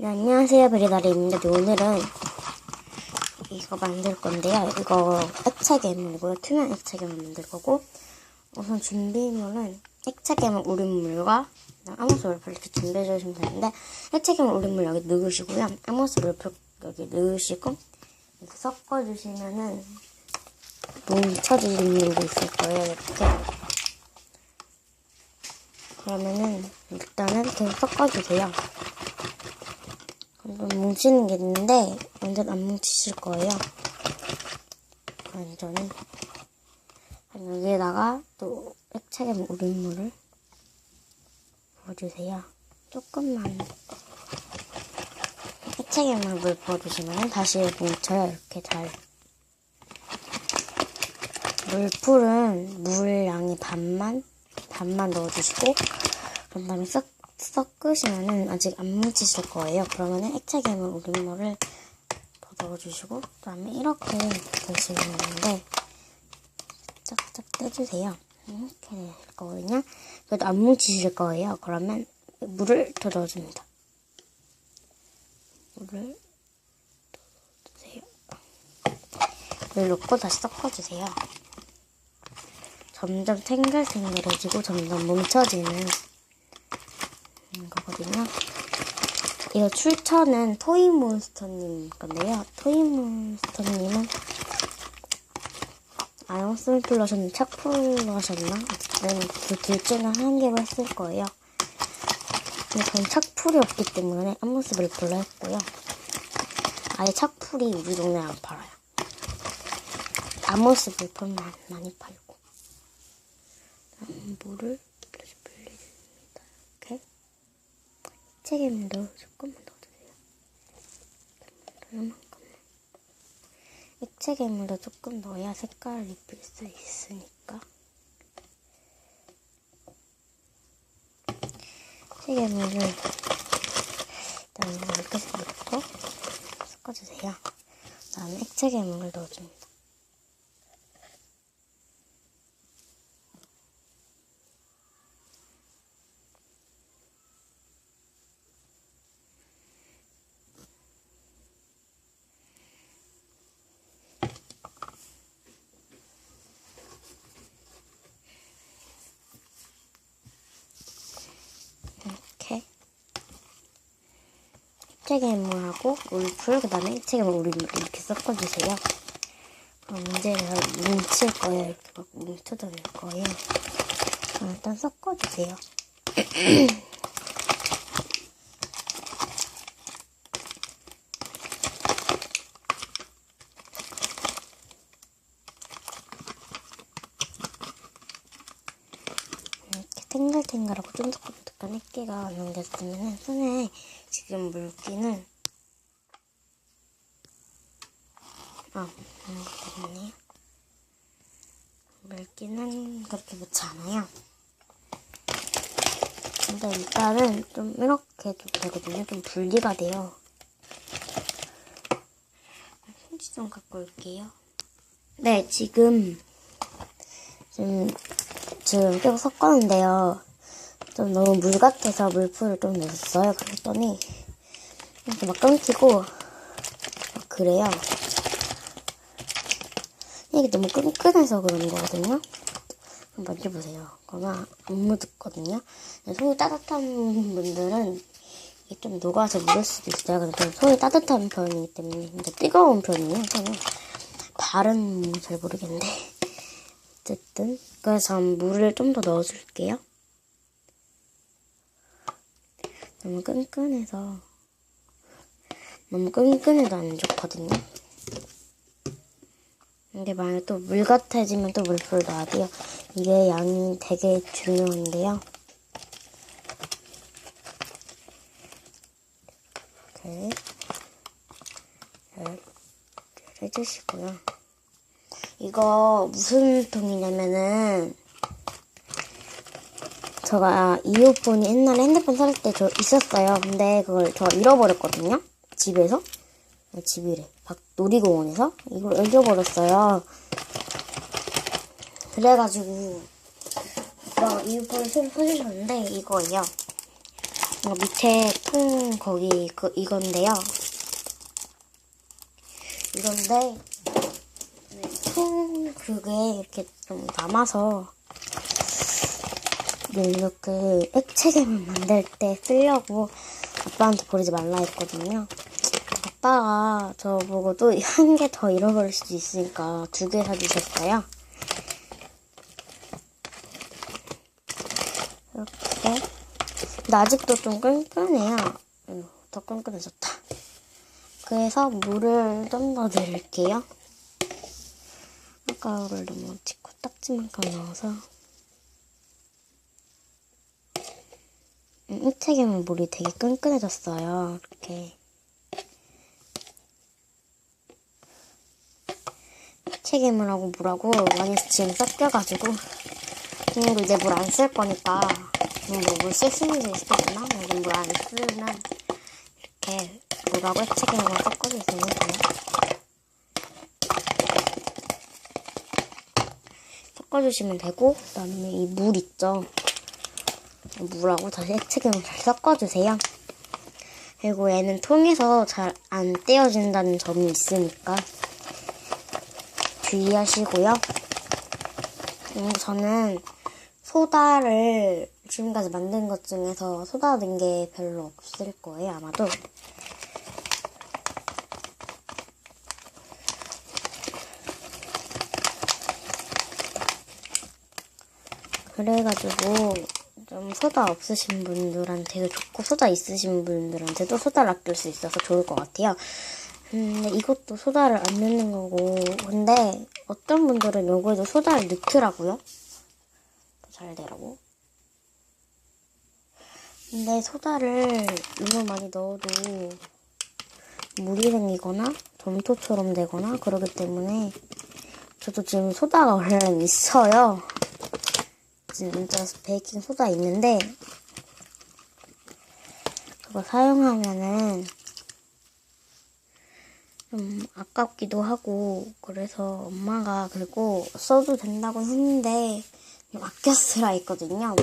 네, 안녕하세요 베리다리입니다. 오늘은 이거 만들 건데요. 이거 액체 괴물이고요. 투명 액체 괴물 만들 거고 우선 준비물은 액체 괴물 우린물과 아모스 월풀 이렇게 준비해 주시면 되는데 액체 괴물 우린물 여기 넣으시고요. 아모스 월풀 여기 넣으시고 이렇게 섞어 주시면은 뭉쳐지는 게 있을 거예요. 이렇게 그러면은 일단은 계속 섞어주세요. 좀 뭉치는 게 있는데 완전 안 뭉치실 거예요. 완전히 여기에다가 또 액체에 우린 물을 부어주세요. 조금만 액체에 물 부어주시면 다시 뭉쳐요. 이렇게 잘. 물풀은 물 양이 반만 반만 넣어주시고 그런 다음에 섞 섞으시면은 아직 안 뭉치실 거예요. 그러면은 액체 괴물 우린물을 더 넣어주시고 그다음에 이렇게 되시면 되는데 짝짝 떼주세요. 이렇게 될 거거든요. 그래도 안 뭉치실 거예요. 그러면 물을 더 넣어줍니다. 물을 더 넣어주세요. 물 넣고 다시 섞어주세요. 점점 탱글탱글해지고 점점 뭉쳐지는 거거든요. 이거 출처는 토이몬스터님 건데요. 토이몬스터님은 아영스플 하셨나 착풀로 하셨나? 어쨌든 그둘 중에 한 개로 했을 거예요. 근데 전 착풀이 없기 때문에 앞모습을 별로 했고요. 아예 착풀이 우리 동네에 안 팔아요. 앞모습을 만 많이 팔고. 물을 다시 불리줍니다. 이렇게. 액체괴물도 조금만 넣어주세요. 이만큼만. 액체괴물도 조금 넣어야 색깔을 입힐 수 있으니까. 액체괴물을 일단 이렇게 넣고 섞어주세요. 그다음에 액체괴물을 넣어줍니다. 이렇게 액체괴물하고 물풀 그 다음에 액체괴물 우린물 이렇게 섞어주세요. 그럼 이제 뭉칠 거예요. 이렇게 막 뭉쳐져 될 거예요. 일단 섞어주세요. 이렇게 탱글탱글하고 쫀득쫀득한 액기가 연결되면 손에 지금 물기는 아, 물기네요. 물기는 그렇게 많지 않아요. 근데 일단은 좀 이렇게 좀 되거든요. 좀 분리가 돼요. 휴지 좀 갖고 올게요. 네, 지금 지금 지금 계속 섞었는데요. 좀 너무 물 같아서 물풀을 좀 넣었어요. 그랬더니 이렇게 막 끊기고 막 그래요. 이게 너무 끈끈해서 그런 거거든요. 한번 만져보세요. 그러면 안 묻었거든요. 손이 따뜻한 분들은 이게 좀 녹아서 묻을 수도 있어요. 근데 손이 따뜻한 편이기 때문에 근데 뜨거운 편이에요. 저는 발은 잘 모르겠는데 어쨌든 그래서 전 물을 좀 더 넣어줄게요. 너무 끈끈해서 너무 끈끈해도 안 좋거든요. 근데 만약에 또물 같아지면 또 물풀 넣어야 돼요. 이게 양이 되게 중요한데요. 이렇게 잘 해주시고요. 이거 무슨 통이냐면은 제가 이어폰이 옛날에 핸드폰 살 때 저 있었어요. 근데 그걸 저 잃어버렸거든요. 집에서. 아, 집이래. 밖 놀이공원에서 이걸 잊어버렸어요. 그래가지고 어, 이어폰을 새로 사주셨는데 이거예요. 어, 밑에 통 거기 그 이건데요. 이건데 네, 통 그게 이렇게 좀 남아서 네, 이렇게 액체괴물 만들 때 쓰려고 아빠한테 버리지 말라 했거든요. 아빠가 저보고 또 한 개 더 잃어버릴 수도 있으니까 두 개 사주셨어요. 이렇게. 근데 아직도 좀 끈끈해요. 음, 더 끈끈해졌다. 그래서 물을 좀 더 넣을게요. 아까를 너무 코딱지만큼 넣어서. 음, 이 책에는 물이 되게 끈끈해졌어요. 이렇게. 책임물하고 물하고 많이 지금 섞여가지고 그리고 이제 물 안 쓸 거니까 뭐물쓸 수는 있겠구나 이제 물안 쓰면 이렇게 물하고 책임물만 섞어주시면 돼요 섞어주시면 되고 그다음에 이 물 있죠 물하고 다시 액체균을 잘 섞어주세요 그리고 얘는 통에서 잘 안 떼어진다는 점이 있으니까 주의하시고요. 음, 저는 소다를 지금까지 만든 것 중에서 소다 넣은 게 별로 없을 거예요, 아마도. 그래가지고 좀 소다 없으신 분들한테도 좋고 소다 있으신 분들한테도 소다를 아낄 수 있어서 좋을 것 같아요. 근데 이것도 소다를 안 넣는 거고 근데 어떤 분들은 요거에도 소다를 넣더라고요. 더잘 되라고. 근데 소다를 너무 많이 넣어도 물이 생기거나 점토처럼 되거나 그러기 때문에 저도 지금 소다가 원래는 있어요. 진짜 베이킹 소다 있는데 그거 사용하면은 좀 아깝기도 하고 그래서 엄마가 그리고 써도 된다고 했는데 좀 아껴 쓰라 했거든요.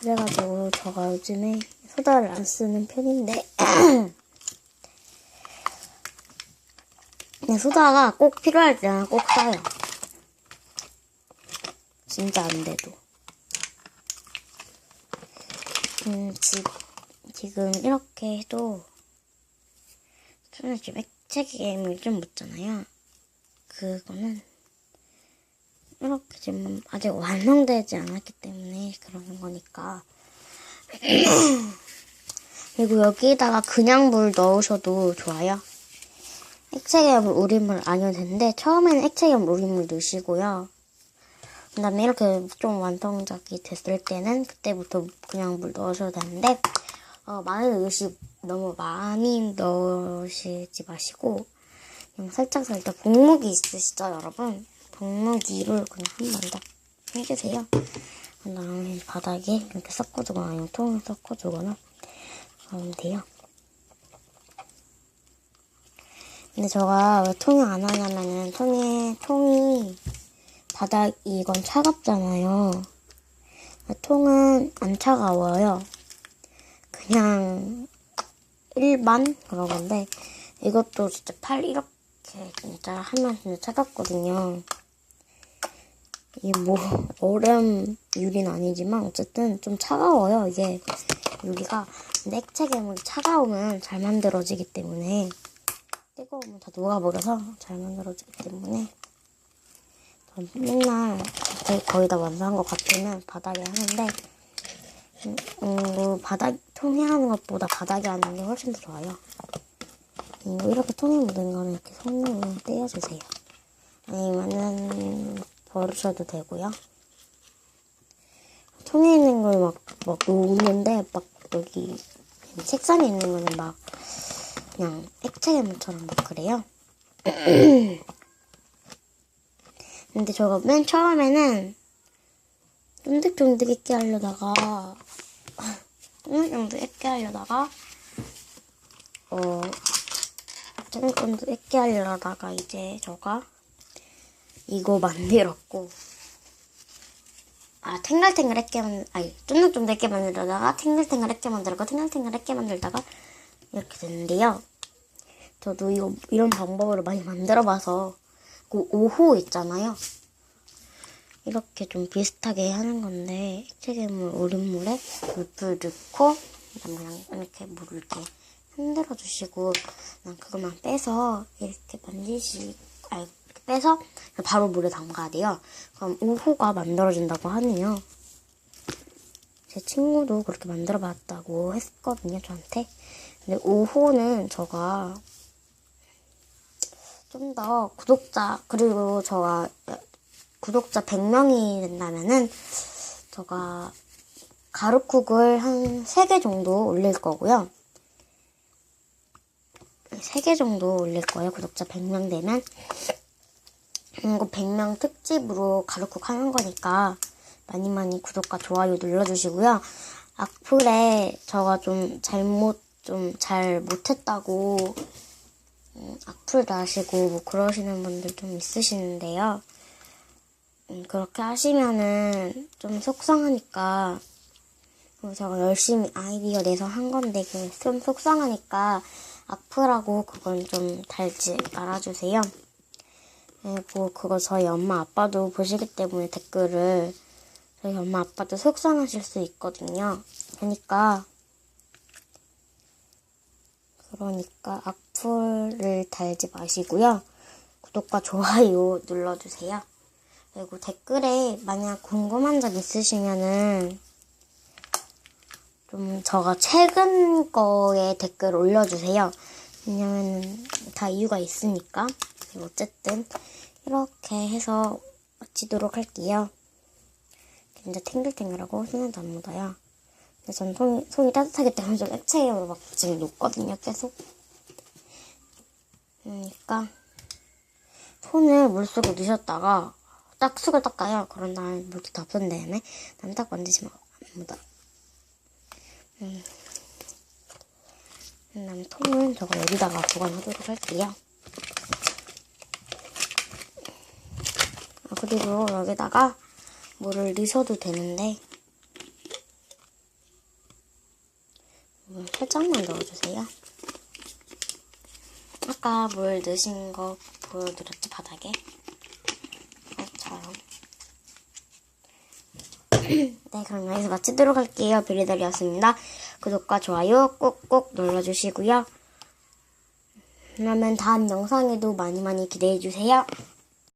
그래가지고 제가 요즘에 소다를 안 쓰는 편인데 소다가 꼭 필요할 때는 꼭 써요. 진짜 안 돼도. 음, 지, 지금 이렇게 해도 저는 지금 액체 게임을 좀 묻잖아요. 그거는 이렇게 지금 아직 완성되지 않았기 때문에 그러는 거니까. 그리고 여기다가 그냥 물 넣으셔도 좋아요. 액체 계열 우린물 아니어도 되는데 처음에는 액체 계열 우린물 넣으시고요. 그 다음에 이렇게 좀 완성작이 됐을 때는 그때부터 그냥 물 넣으셔도 되는데 어, 많이 넣으시 너무 많이 넣으시지 마시고 그냥 살짝 살짝 분무기 있으시죠 여러분? 분무기를 그냥 한 번 더 해주세요. 그 다음에 바닥에 이렇게 섞어주거나 아니면 통을 섞어주거나 하면 돼요. 근데 제가 왜 통이 안 하냐면은 통에 통이 바닥 이건 차갑잖아요. 통은 안 차가워요. 그냥 일반 그런 건데 이것도 진짜 팔 이렇게 진짜 하면 진짜 차갑거든요. 이게 뭐 얼음 유리는 아니지만 어쨌든 좀 차가워요 이게 유리가 근데 액체 괴물이 차가우면 잘 만들어지기 때문에 뜨거우면 다 녹아버려서 잘 만들어지기 때문에 전 맨날 거의, 다 완성한 것 같으면 바닥에 하는데 음, 음, 뭐 바닥 통에 하는 것보다 바닥에 하는 게 훨씬 더 좋아요. 음, 이렇게 통에 묻은 거는 이렇게 손으로 떼어주세요. 아니면은 버리셔도 되고요. 통에 있는 걸 막, 막 놓는데 막 여기 책상에 있는 거는 막 그냥 액체 괴물처럼 막 그래요. 근데 저거 맨 처음에는 쫀득쫀득 있게 하려다가 쫀득쫀득 있게 하려다가 어 쫀득쫀득 있게 하려다가 이제 저가 이거 만들었고 아 탱글탱글했게 만 아니 쫀득쫀득했게 만들다가 탱글탱글했게 만들고 탱글탱글했게 만들다가 이렇게 됐는데요. 저도 이거 이런 방법으로 많이 만들어봐서 그 5호 있잖아요. 이렇게 좀 비슷하게 하는 건데 액체괴물 우린물에 물풀 넣고 그냥 이렇게 물을 이렇게 흔들어 주시고 그냥 그것만 빼서 이렇게 만지시 아 이렇게 빼서 바로 물에 담가야 돼요. 그럼 5호가 만들어진다고 하네요. 제 친구도 그렇게 만들어 봤다고 했거든요, 저한테. 근데 5호는 제가 좀 더 구독자, 그리고 제가 구독자 100명이 된다면은 제가 가루쿡을 한 3개 정도 올릴 거고요. 3개 정도 올릴 거예요. 구독자 100명 되면. 이거 100명 특집으로 가루쿡 하는 거니까 많이 많이 구독과 좋아요 눌러주시고요. 악플에 제가 좀 잘못, 좀 잘 못했다고 음, 악플 다시고 뭐 그러시는 분들 좀 있으시는데요. 음, 그렇게 하시면은 좀 속상하니까 그리고 제가 열심히 아이디어 내서 한 건데 좀 속상하니까 악플하고 그건 좀 달지 말아주세요. 그리고 그거 저희 엄마 아빠도 보시기 때문에 댓글을 저희 엄마 아빠도 속상하실 수 있거든요. 그러니까 그러니까 악플을 달지 마시고요. 구독과 좋아요 눌러주세요. 그리고 댓글에 만약 궁금한 점 있으시면은 좀 저가 최근 거에 댓글 올려주세요. 왜냐면 다 이유가 있으니까. 어쨌든 이렇게 해서 마치도록 할게요. 진짜 탱글탱글하고 손에도 안 묻어요. 근데 전 손이, 손이 따뜻하기 때문에 좀 액체로 막 지금 녹거든요, 계속. 그러니까 손을 물속에 넣으셨다가 딱 쑥을 닦아요. 그런 다음에 물기 덮은 다음에 다음에 딱 만지시면 안 묻어. 음. 그다음에 통은 저거 여기다가 보관하도록 할게요. 아, 그리고 여기다가 물을 넣으셔도 되는데 물 살짝만 넣어주세요. 아까 물 넣으신 거 보여드렸죠 바닥에? 이것처럼 네 그럼 여기서 마치도록 할게요. 베리더리였습니다. 구독과 좋아요 꾹꾹 눌러주시고요. 그러면 다음 영상에도 많이 많이 기대해주세요